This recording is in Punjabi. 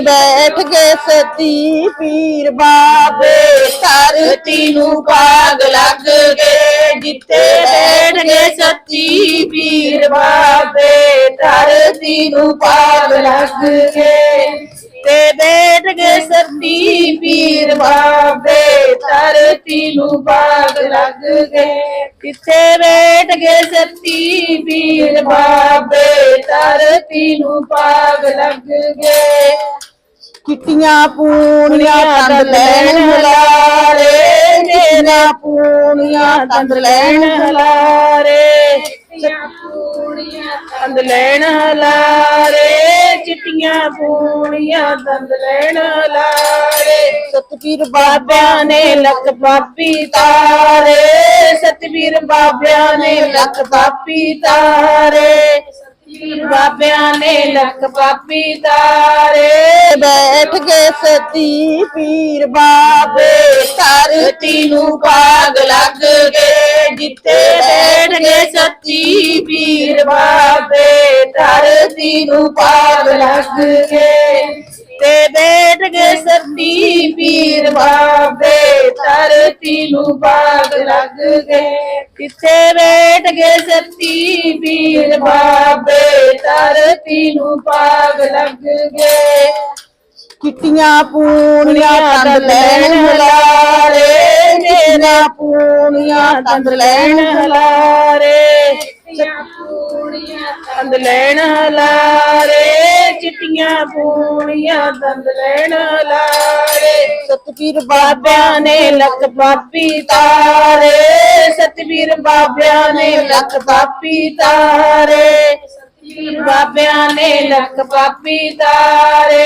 ਬੈਠ ਗਏ ਸਤੀ ਪੀਰ ਬਾਬੇ ਧਰਤੀ ਨੂੰ ਪਾਗ ਲੱਗ ਗਏ। ਜਿੱਥੇ ਬੈਠ ਗਏ ਸਤੀ ਪੀਰ ਬਾਬੇ ਧਰਤੀ ਨੂੰ ਪਾਗ ਲੱਗ ਗਏ। ਤੇ ਬੈਠ ਗਏ ਸਤੀ ਪੀਰ ਬਾਬੇ ਧਰਤੀ ਨੂੰ ਪਾਗ ਲੱਗ ਗਏ। ਕਿੱਥੇ ਬੈਠ ਗਏ ਸਤੀ ਪੀਰ ਬਾਬੇ ਧਰਤੀ ਨੂੰ ਪਾਗ ਲੱਗ ਗਏ। ਕਿੱਟੀਆਂ ਪੂਣੀਆਂ ਤੰਦ ਲੈਣ ਹਲਾਰੇ ਮੇਰਾ ਪੂਣੀਆਂ ਤੰਦ ਲੈਣ ਹਲਾਰੇ ਤੰਦ ਲੈਣ ਹਲਾਰੇ ਚਿੱਟੀਆਂ ਪੂਣੀਆਂ ਤੰਦ ਲੈਣ ਹਲਾਰੇ। ਸਤਪੀਰ ਬਾਬਿਆਂ ਨੇ ਲੱਖ ਪਾਪੀ ਤਾਰੇ ਸਤਪੀਰ ਬਾਬਿਆਂ ਨੇ ਲੱਖ ਪਾਪੀ ਤਾਰੇ। ਬਾਬਿਆਂ ਨੇ ਲੱਖ ਪਾਪੀ ਤਾਰੇ। ਬੈਠ ਗਏ ਸਤੀ ਪੀਰ ਬਾਬੇ ਧਰਤੀ ਨੂੰ ਪਾਗ ਲੱਗ ਗਏ ਜਿੱਥੇ ਬੈਠ ਗਏ ਸਤੀ ਪੀਰ ਬਾਬੇ ਧਰਤੀ ਨੂੰ ਪਾਗ ਲੱਗ ਗਏ। ਤੇ ਬੈਠ ਗਏ ਸਤੀ ਪੀਰ ਬਾਬੇ ਧਰਤੀ ਨੂੰ ਪਾਗ ਲੱਗ ਗਏ। ਕਿੱਥੇ ਬੈਠ ਗਏ ਸਤੀ ਪੀਰ ਬਾਬੇ ਧਰਤੀ ਨੂੰ ਪਾਗ ਲੱਗ ਗਏ। ਕਿੱਟੀਆਂ ਪੂਣੀਆਂ ਤੰਦ ਲੈਣ ਹਲਾਰੇ। ਮੇਰਾ ਪੂਣੀਆਂ ਤੰਦ ਲੈਣ ਹਲਾਰੇ। ਤੰਦ ਲੈਣ ਹਲਾਰੇ। ਚਿੱਟੀਆਂ ਪੂਣੀਆਂ ਤੰਦ ਲੈਣ ਹਲਾਰੇ। ਸਤਵੀਰ ਬਾਬਿਆਂ ਨੇ ਲੱਖ ਪਾਪੀ ਤਾਰੇ। ਸਤਵੀਰ ਬਾਬਿਆਂ ਨੇ ਲੱਖ ਪਾਪੀ ਤਾਰੇ। ਸਤਪੀਰ ਬਾਬਿਆਂ ਨੇ ਲੱਖ ਪਾਪੀ ਤਾਰੇ।